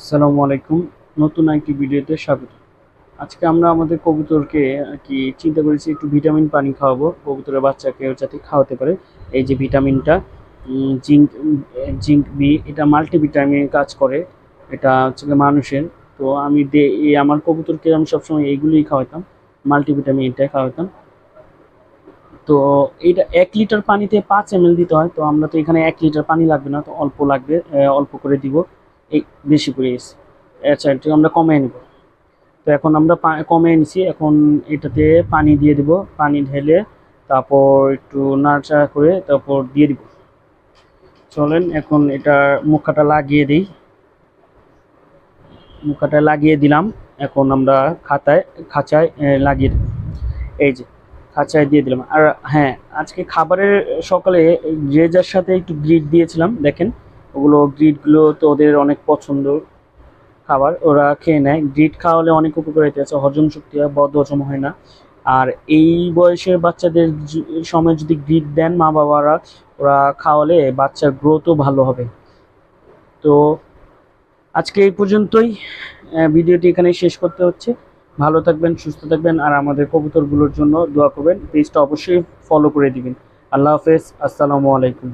আসসালামু আলাইকুম। নতুন একটি ভিডিওতে স্বাগত। আজকে আমরা আমাদের কবুতরকে কি চিন্তা করেছি, একটু ভিটামিন পানি খাওয়াবো। কবুতরের বাচ্চাকে যাতে খাওয়াতে পারে। এই যে ভিটামিনটা জিঙ্ক জিঙ্ক বি, এটা মাল্টিভিটামিন কাজ করে। এটা হচ্ছে মানুষের। তো আমি দে আমার কবুতরকে আমি সবসময় এইগুলোই খাওয়াতাম মাল্টিভিটামিন এটাই খাওয়াতাম। তো এটা এক লিটার পানিতে পাঁচ এম দিতে হয়। তো আমরা তো এখানে এক লিটার পানি লাগবে না, তো অল্প লাগবে অল্প করে দিব। এই বেশি করে এসে আচ্ছা একটু আমরা কমিয়ে নেব। তো এখন আমরা কমিয়ে নিছি। এখন এটাতে পানি দিয়ে দিব। পানি ঢেলে তারপর একটু নাড়াচাড়া করে তারপর দিয়ে দিব। চলেন, এখন এটা মুখাটা লাগিয়ে দিই। মুখাটা লাগিয়ে দিলাম। এখন আমরা খাতায়, খাঁচায় লাগিয়ে দেব। এই যে, খাঁচায় দিয়ে দিলাম। আর হ্যাঁ আজকে খাবারের সকালে যার সাথে একটু গ্রিড দিয়েছিলাম, দেখেন। ওগুলো গ্রিডগুলো তো ওদের অনেক পছন্দ খাবার। ওরা খেয়ে নেয়। গ্রিড খাওয়ালে অনেক উপকারিতা আছে। হজম শক্তি হয়, বদ হজম হয় না। আর এই বয়সের বাচ্চাদের সময় যদি গ্রিড দেন মা বাবারা ওরা খাওয়ালে বাচ্চার গ্রোথও ভালো হবে। তো আজকে এই পর্যন্তই। ভিডিওটি এখানে শেষ করতে হচ্ছে। ভালো থাকবেন, সুস্থ থাকবেন, আর আমাদের কবুতরগুলোর জন্য দোয়া করবেন। পেজটা অবশ্যই ফলো করে দিবেন। আল্লাহ হাফেজ। আসসালামু আলাইকুম।